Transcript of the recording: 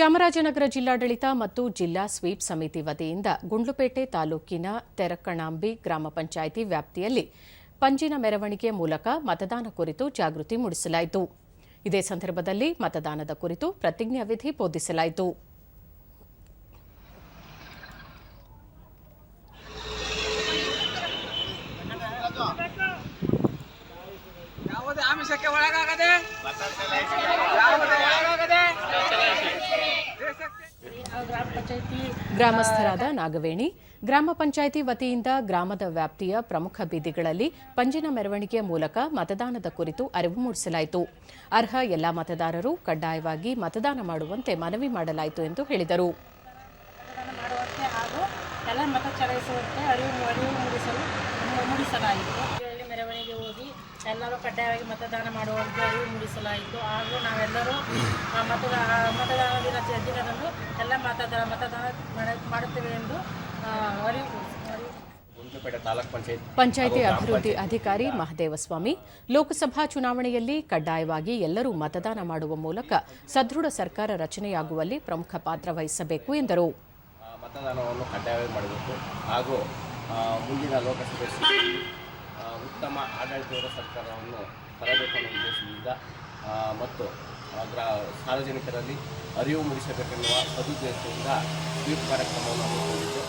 ಚಾಮರಾಜನಗರ ಜಿಲ್ಲಾಡಳಿತ ಮತ್ತು ಜಿಲ್ಲಾ ಸ್ವೀಪ್ ಸಮಿತಿ ವತಿಯಿಂದ ಗುಂಡ್ಲುಪೇಟೆ ತಾಲೂಕಿನ ತೆರಕಣಾಂಬಿ ಗ್ರಾಮ ಪಂಚಾಯಿತಿ ವ್ಯಾಪ್ತಿಯಲ್ಲಿ ಪಂಜಿನ ಮೆರವಣಿಗೆ ಮೂಲಕ ಮತದಾನ ಕುರಿತು ಜಾಗೃತಿ ಮೂಡಿಸಲಾಯಿತು. ಇದೇ ಸಂದರ್ಭದಲ್ಲಿ ಮತದಾನದ ಕುರಿತು ಪ್ರತಿಜ್ಞಾವಿಧಿ ಬೋಧಿಸಲಾಯಿತು ಯಾವುದೇ ಒಳಗಾಗದೆ ದೇಶಕ್ಕೆ ಗ್ರಾಮ ಪಂಚಾಯತಿ ಗ್ರಾಮಸ್ಥರಾದ ನಾಗವೇಣಿ ಗ್ರಾಮ ಪಂಚಾಯಿತಿ ವತಿಯಿಂದ ಗ್ರಾಮದ ವ್ಯಾಪ್ತಿಯ ಪ್ರಮುಖ ಬೀದಿಗಳಲ್ಲಿ ಪಂಜಿನ ಮೆರವಣಿಗೆಯ ಮೂಲಕ ಮತದಾನದ ಕುರಿತು ಅರಿವು ಮೂಡಿಸಲಾಯಿತು. ಅರ್ಹ ಎಲ್ಲ ಮತದಾರರು ಕಡ್ಡಾಯವಾಗಿ ಮತದಾನ ಮಾಡುವಂತೆ ಮನವಿ ಮಾಡಲಾಯಿತು ಎಂದು ಹೇಳಿದರು. ಮತದಾನ ಮಾಡುವಂತೆ ಹಾಗೂ ಎಲ್ಲ ಮತ ಚಲಾಯಿಸುವಂತೆ ಅರಿವು ಅರಿವು ಮೂಡಿಸಲು ಮೂಡಿಸಲಾಯಿತು. ಎಲ್ಲರೂ ಕಡ್ಡಾಯವಾಗಿ ಮತದಾನ ಮಾಡುವಂತೆ ಅರಿವು ಮೂಡಿಸಲಾಯಿತು. ಹಾಗೂ ನಾವೆಲ್ಲರೂ ಮತದಾನ ಮತದಾನ ದಿನ ದಿನದಂದು ಎಲ್ಲ ಮತದಾನ ಮತದಾನ ಮಾಡುತ್ತೇವೆ ಎಂದು ಅರಿವು ಪಂಚಾಯಿತಿ ಅಭಿವೃದ್ಧಿ ಅಧಿಕಾರಿ ಮಹದೇವಸ್ವಾಮಿ ಲೋಕಸಭಾ ಚುನಾವಣೆಯಲ್ಲಿ ಕಡ್ಡಾಯವಾಗಿ ಎಲ್ಲರೂ ಮತದಾನ ಮಾಡುವ ಮೂಲಕ ಸದೃಢ ಸರ್ಕಾರ ರಚನೆಯಾಗುವಲ್ಲಿ ಪ್ರಮುಖ ಪಾತ್ರ ವಹಿಸಬೇಕು ಎಂದರು. ಮತದಾನವನ್ನು ಕಡ್ಡಾಯವಾಗಿ ಮಾಡಬೇಕು. ಹಾಗೂ ಮುಂದಿನ ಲೋಕಸಭೆ ಉತ್ತಮ ಆಡಳಿತದ ಸರ್ಕಾರವನ್ನು ತರಬೇಕು ಉದ್ದೇಶದಿಂದ ಮತ್ತು ಗ್ರಾ ಸಾರ್ವಜನಿಕರಲ್ಲಿ ಅರಿವು ಮೂಡಿಸಬೇಕೆನ್ನುವ ಸದುದ್ದೇಶದಿಂದ ಸ್ವೀಪ್ ಕಾರ್ಯಕ್ರಮವನ್ನು ಹಮ್ಮಿಕೊಂಡಿದ್ದು.